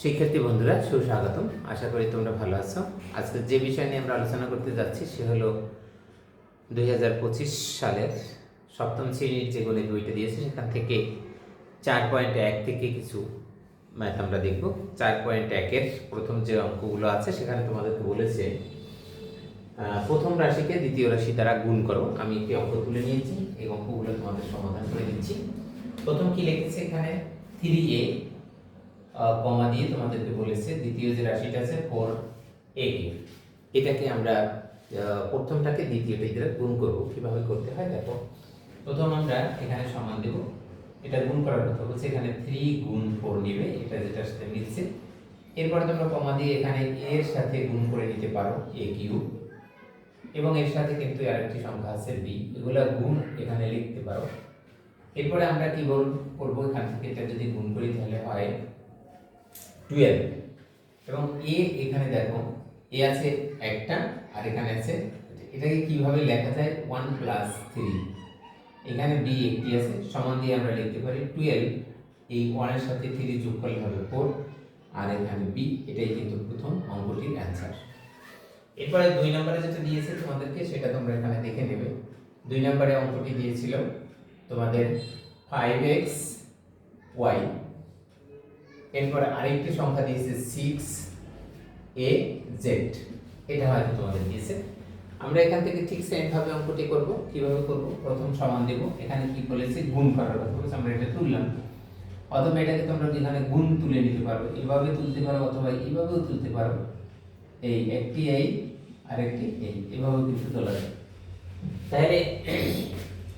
শিক্ষার্থী বন্ধুরা, সুস্বাগতম। আশা করি তোমরা ভালো আছো। আজকে যে বিষয় নিয়ে আমরা আলোচনা করতে যাচ্ছি, সে হলো দুই হাজার পঁচিশ সালের সপ্তম শ্রেণির যে গণিত বইটা দিয়েছে, সেখান থেকে চার পয়েন্ট এক থেকে কিছু ম্যাথ আমরা দেখব। চার পয়েন্ট একের প্রথম যে অঙ্কগুলো আছে, সেখানে তোমাদেরকে বলেছে প্রথম রাশিকে দ্বিতীয় রাশি দ্বারা গুণ করো। আমি একটি অঙ্ক তুলে নিয়েছি, এই অঙ্কগুলো তোমাদের সমাধান করে দিচ্ছি। প্রথম কি লিখেছে এখানে? থ্রি এ কমা দিয়ে তোমাদেরকে বলেছে, দ্বিতীয় যে রাশিটা আছে ফোর এ এটাকে আমরা প্রথমটাকে দ্বিতীয়টা দ্বারা গুণ করব। কীভাবে করতে হয়? দেখো, প্রথম আমরা এখানে সমান দেব। এটা গুণ করার কথা বলছে, এখানে থ্রি গুণ ফোর নেবে, এটা যেটার সাথে মিলছে এরপরে তোমরা কমা দিয়ে এখানে এর সাথে গুণ করে নিতে পারো এ কিউ এবং এর সাথে কিন্তু আরেকটি সংখ্যা আছে বি এগুলো গুণ এখানে লিখতে পারো। এরপরে আমরা কি বল, করব? এখান থেকে এটা যদি গুণ করি, তাহলে হয় টুয়েলভ। এবং এ এখানে দেখো, এ আছে একটা আর এখানে আছে এটাকে কীভাবে লেখা যায়? ওয়ান প্লাস থ্রি এখানে বি একটি আছে, সমান দিয়ে আমরা লিখতে পারি টুয়েলভ এই ওয়ানের সাথে থ্রি যোগ করলে হবে ফোর আর এখানে বি এটাই কিন্তু প্রথম অঙ্কটির অ্যান্সার এরপরে দুই নম্বরে যেটা দিয়েছে তোমাদেরকে, সেটা তোমরা এখানে দেখে নেবে। দুই নম্বরে অঙ্কটি দিয়েছিল তোমাদের ফাইভ এক্স ওয়াই এরপরে আরেকটি সংখ্যা দিয়েছে সিক্স এ জেড এটা হয়তো তোমাদের দিয়েছে। আমরা এখান থেকে ঠিক সেম ভাবে অঙ্কটি করব। কীভাবে করব? প্রথম সমান দেব। এখানে কি বলেছে? গুণ করার কথা বলেছে। আমরা এটা তুললাম। অথবা এটাকে তোমরা এখানে গুণ তুলে নিতে পারো, এভাবে তুলতে পারো অথবা এইভাবেও তুলতে পারো। এই একটি এই আর একটি এই এভাবেও কিন্তু তোলা যায়। তাহলে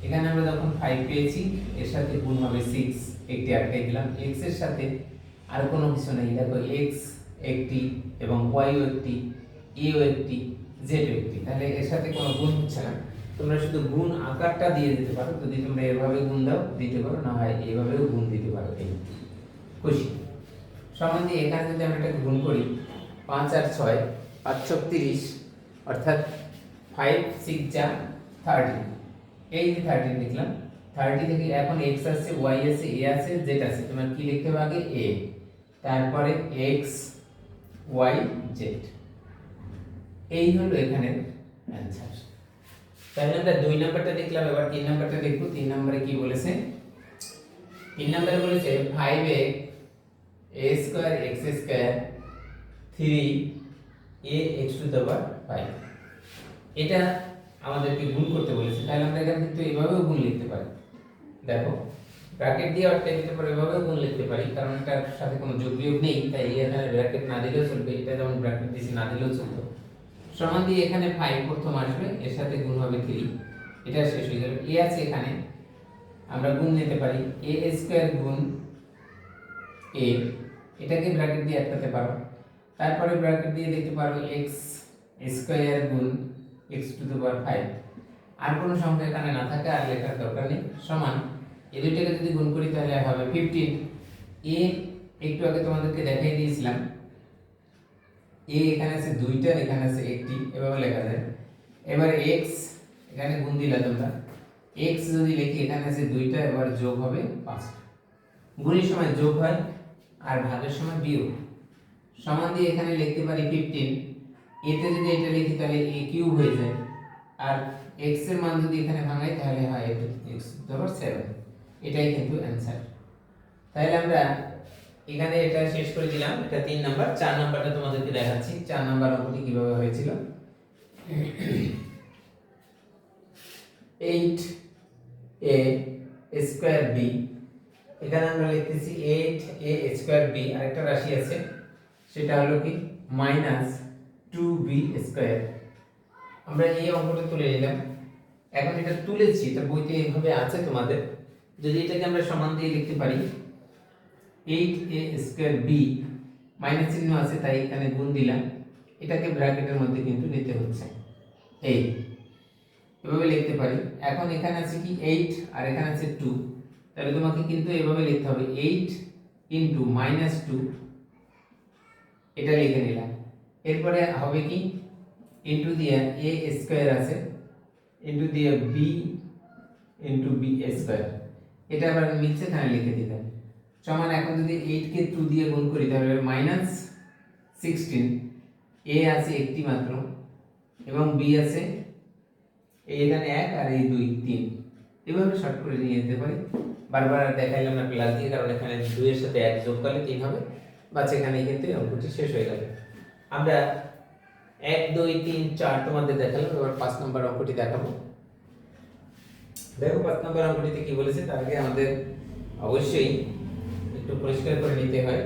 এখানে আমরা যখন ফাইভ পেয়েছি, এর সাথে গুণ হবে সিক্স একটি আটকে দিলাম। এক্সের সাথে আর কোনো কিছু নেই। দেখো এক্স একটি এবং ওয়াইও একটি এও একটি জেডও একটি। তাহলে এর সাথে কোনো গুণ হচ্ছে না। তোমরা শুধু গুণ আকারটা দিয়ে দিতে পারো। যদি তোমরা এভাবে গুণ দাও, দিতে পারো। না হয় এভাবেও গুণ দিতে পারো। এই খুশি? দিয়ে এখানে যদি আমরা এটাকে গুণ করি, পাঁচ আর ছয়, পাঁচ ছত্রিশ অর্থাৎ ফাইভ সিক্স যা থার্টি এই যে থার্টি লিখলাম থার্টি থেকে এখন এক্স আছে ওয়াই আছে এ আছে জেড আছে তোমার কি লিখতে হবে আগে? এ তারপরে এক্স ওয়াই জেড এই হলো এখানে অ্যান্সার তাহলে আমরা দুই নাম্বারটা দেখলাম, এবার তিন নাম্বারটা দেখব। তিন নাম্বারে কি বলেছে? তিন নাম্বারে বলেছে five A A square X square three A X to the power five এটা আমাদেরকে গুণ করতে বলেছে। তাহলে আমরা এখানে কিন্তু এভাবেও গুণ লিখতে পারি। দেখো ব্র্যাকেট দিয়ে অর্থে লিখতে পারি এভাবেও গুণ লিখতে পারি, কারণ এটার সাথে কোনো যোগ বিয়োগ নেই, তাই এখানে ব্র্যাকেট না দিলেও চলবে, এটা যেমন ব্র্যাকেট দিয়েছি না দিলেও চলতো সমান দিয়ে এখানে ফাইভ প্রথম আসবে, এর সাথে গুণ হবে থ্রি এটা শেষ হয়ে যাবে। এ আছে এখানে, আমরা গুণ নিতে পারি এ স্কোয়ার গুণ এ এটাকে ব্র্যাকেট দিয়ে আটকাতে পারো। তারপরে ব্র্যাকেট দিয়ে দেখতে পারো এক্স স্কোয়ার গুণ X to the power five আর কোনো সংখ্যা এখানে না থাকে, আর লেখার দরকার নেই, সমান। এই দুইটাকে যদি গুণ করি তাহলে হবে ফিফটিন এ একটু আগে তোমাদেরকে দেখাই দিয়েছিলাম। এ এখানে আছে দুইটা, এখানে আছে একটি, এভাবে লেখা যায়। এবার এক্স এখানে গুণ দিলা তোমরা। এক্স যদি লিখি, এখানে আছে দুইটা, এবার যোগ হবে পাঁচটা। গুণের সময় যোগ হয় আর ভাগের সময় বিয়োগ সমান দিয়ে এখানে লিখতে পারি ফিফটিন এতে যদি এটা লিখি, তাহলে এ কিউব হয়ে যায়। আর এক্সের মান যদি এখানে ভাঙাই, তাহলে হয় এক্স ধরো সেভেন এটাই কিন্তু অ্যান্সার তাহলে আমরা এখানে এটা শেষ করে দিলাম, এটা তিন নাম্বার চার নাম্বারটা তোমাদেরকে দেখাচ্ছি, চার নাম্বার অঙ্কটি কীভাবে হয়েছিল। এইট এ স্কোয়ার বি এখানে আমরা লিখতেছি এইট এ স্কোয়ার বি আরেকটা রাশি আছে, সেটা হলো কি মাইনাস টু বি স্কোয়ার আমরা এই অঙ্কটা তুলে নিলাম। এখন এটা তুলেছি, এটা বইতে এইভাবে আছে তোমাদের। যদি এটাকে আমরা সমান দিয়ে লিখতে পারি eight A square B minus চিহ্ন আছে, তাই এখানে গুণ দিলাম। এটাকে ব্র্যাকেটের মধ্যে কিন্তু নিতে হচ্ছে। এই এভাবে লিখতে পারি। এখন এখানে আছে কি? এইট আর এখানে আছে টু তাহলে তোমাকে কিন্তু এভাবে লিখতে হবে। এইট ইন্টু মাইনাস টু এটা লিখে নিলাম। এরপরে হবে কি? ইন্টু দিয়ে এ স্কোয়ার আছে। ইন্টু দিয়ে বি ইন্টু বি স্কোয়ার এটা আবার নিচে এখানে লিখে দিলাম। সমান এখন যদি এইট কে টু দিয়ে গুণ করি, তাহলে মাইনাস সিক্সটিন এ আছে একটি মাত্র এবং বি আছে এখানে এক আর এই দুই তিন। এভাবে শর্ট করে নিয়ে যেতে পারি। বারবার দেখাইলাম না প্লাস দিয়ে, কারণ এখানে দুইয়ের সাথে এক যোগ করলে তিন হবে? বাস এখানে কিন্তু অঙ্কটি শেষ হয়ে গেল আমরা এক, দুই, তিন, চার তোমাদের দেখালাম, এবার পাঁচ নম্বর অঙ্কটি দেখাবো। দেখো পাঁচ নম্বর অঙ্কটিতে কি বলেছে, তার আগে আমাদের অবশ্যই একটু পরিষ্কার করে নিতে হয়।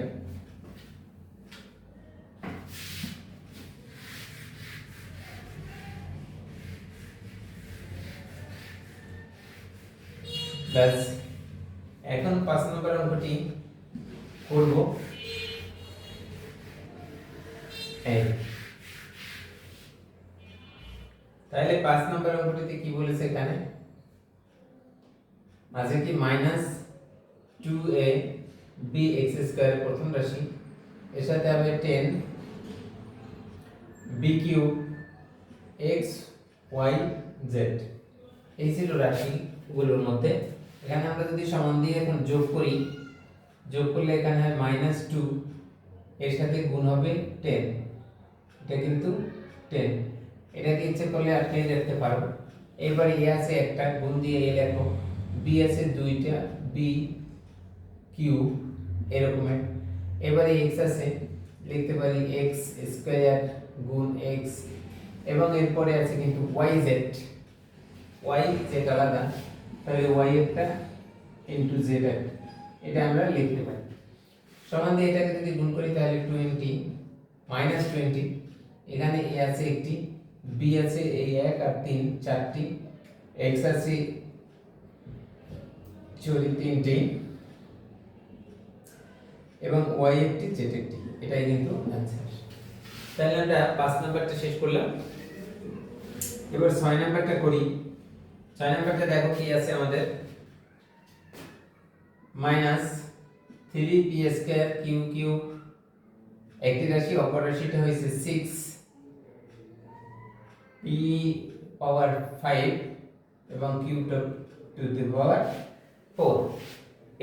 ব্যাস, এখন পাঁচ নম্বর অঙ্কটি করব। তাহলে পাঁচ নম্বর অঙ্কটিতে কি বলেছে এখানে? আছে কি minus two A B X square প্রথম রাশি? এর সাথে হবে ten B cube X Y Z এই ছিল রাশিগুলোর মধ্যে। এখানে আমরা যদি সমান দিয়ে এখন যোগ করি, যোগ করলে এখানে হয় মাইনাস টু এর সাথে গুণ হবে টেন এটা কিন্তু টেন এটাকে ইচ্ছে করলে আটকাই রাখতে পারো। এবার এ আছে একটা, গুণ দিয়ে এ লেখো। বি আছে দুইটা বি কিউ এরকমের এবারে এক্স আছে, লিখতে পারি এক্স স্কোয়ার গুণ এক্স এবং এরপরে আছে কিন্তু ওয়াই জেড ওয়াই জেড আলাদা, তাহলে ওয়াই একটা ইন্টু জেড এটা আমরা লিখতে পারি। সমান দিয়ে এটাকে যদি গুণ করি তাহলে টোয়েন্টি মাইনাস টোয়েন্টি এখানে এ আছে একটি বি আছে এই এক আর তিন, চারটি। এক্স আছে চলি তিনটি এবং ওয়াই একটি জেড একটি, এটাই কিন্তু অ্যান্সার তাহলে আমরা পাঁচ নাম্বারটা শেষ করলাম। এবার ছয় নাম্বারটা করি। ছয় নাম্বারটা দেখো কি আছে আমাদের। Minus three P square Q Q একটি রাশি, অপর রাশিটা হয়েছে সিক্স পি পাওয়ার ফাইভ এবং Q to the power four.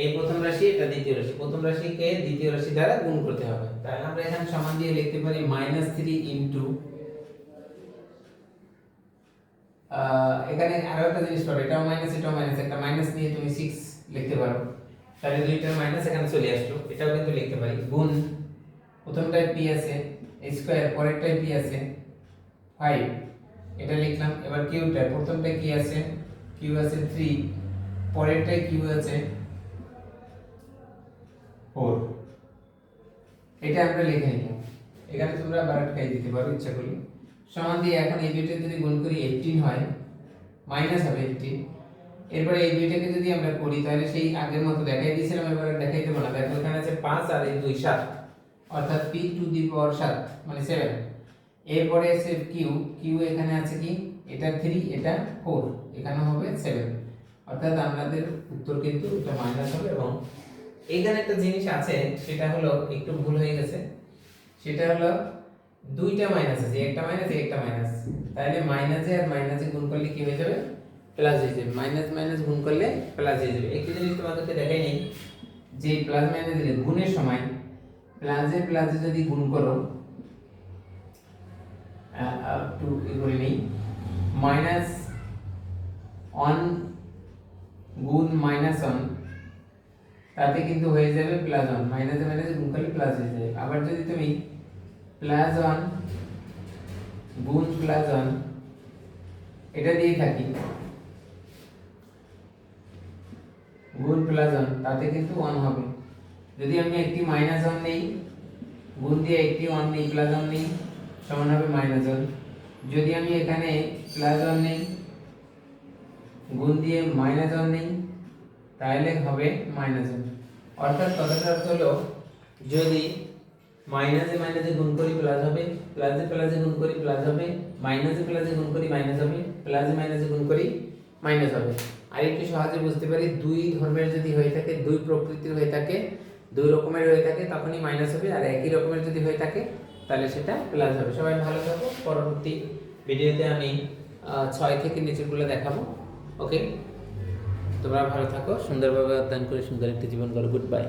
এই প্রথম রাশি এটা দ্বিতীয় রাশি। প্রথম রাশিকে দ্বিতীয় রাশি দ্বারা গুণ করতে হবে। তাহলে আমরা এখানে সমান দিয়ে লিখতে পারি মাইনাস থ্রি ইন্টু এখানে আরও একটা জিনিস পাবে। এটাও মাইনাস এটাও মাইনাস একটা মাইনাস নিয়ে তুমি সিক্স লিখতে পারো। তাহলে দুইটার মাইনাস এখানে চলে আসলো। এটাও কিন্তু লিখতে পারি। গুণ, প্রথমটায় পি আছে স্কোয়ার পরেরটায় পি আছে ফাইভ এটা লিখলাম। এবার কিউটা প্রথমটায় কি আছে কিউ আছে থ্রি পরেরটায় কিউ আছে ফোর এটা আমরা লিখে নিলাম। এখানে তোমরা বারোটা খাই দিতে পারো ইচ্ছা করলে। সমান দিয়ে এখন এই দুইটা যদি গুণ করি এইটিন হয় মাইনাস হবে এইটিন এরপরে এই দুইটাকে যদি আমরা করি তাহলে সেই আগের মতো দেখাই দিয়েছিলাম এবারে দেখাই দেবো না। দেখো এখানে আছে পাঁচ আর এই দুই সাত। অর্থাৎ পি টু দি পাওয়ার সাত মানে সেভেন এরপরে আছে কিউ কিউ এখানে আছে কি? এটা থ্রি এটা ফোর এখানে হবে সেভেন অর্থাৎ আমাদের উত্তর কিন্তু এটা মাইনাস হবে এবং এইখানে একটা জিনিস আছে, সেটা হলো একটু ভুল হয়ে গেছে। সেটা হলো দুইটা মাইনাস আছে, একটা মাইনাস একটা মাইনাস তাহলে মাইনাসে আর মাইনাসে গুণ করলে কি হয়ে যাবে? প্লাস হয়ে যাবে। মাইনাস মাইনাস গুণ করলে প্লাস হয়ে যাবে। একটু জিনিস তোমাদেরকে দেখাই নেই, যে প্লাস মাইনাস দিলে গুণের সময় প্লাসে প্লাসে যদি গুণ করো আপ টু করে নেই। মাইনাস ওয়ান গুণ মাইনাস ওয়ান তাতে কিন্তু হয়ে যাবে প্লাস ওয়ান মাইনাসে মাইনাসে গুণ করলে প্লাস হয়ে যাবে। আবার যদি তুমি প্লাস ওয়ান গুণ প্লাস ওয়ান এটা দিয়ে থাকি, গুণ প্লাস ওয়ান তাতে কিন্তু ওয়ান হবে। যদি আমি একটি মাইনাস ওয়ান নেই, গুণ দিয়ে একটি ওয়ান নেই প্লাস ওয়ান নেই, সমান হবে মাইনাস ওয়ান যদি আমি এখানে প্লাস ওয়ান নেই গুণ দিয়ে মাইনাস ওয়ান নেই তাহলে হবে মাইনাস ওয়ান অর্থাৎ কথাটা অর্থ হলো, যদি মাইনাসে মাইনাসে গুণ করি প্লাস হবে প্লাসে প্লাসে গুণ করি প্লাস হবে মাইনাসে প্লাসে গুণ করি মাইনাস হবে প্লাসে মাইনাসে গুণ করি মাইনাস হবে। আর একটু সহজে বুঝতে পারি, দুই ধর্মের যদি হয়ে থাকে, দুই প্রকৃতির হয়ে থাকে, দুই রকমের হয়ে থাকে, তখনই মাইনাস হবে, আর একই রকমের যদি হয়ে থাকে, তাহলে সেটা প্লাস হবে। সবাই ভালো থাকো। পরবর্তী ভিডিওতে আমি ছয় থেকে নিচেরগুলো দেখাবো। ওকে তোমরা ভালো থাকো সুন্দরভাবে অধ্যয়ন করে সুন্দর একটি জীবন করো গুড বাই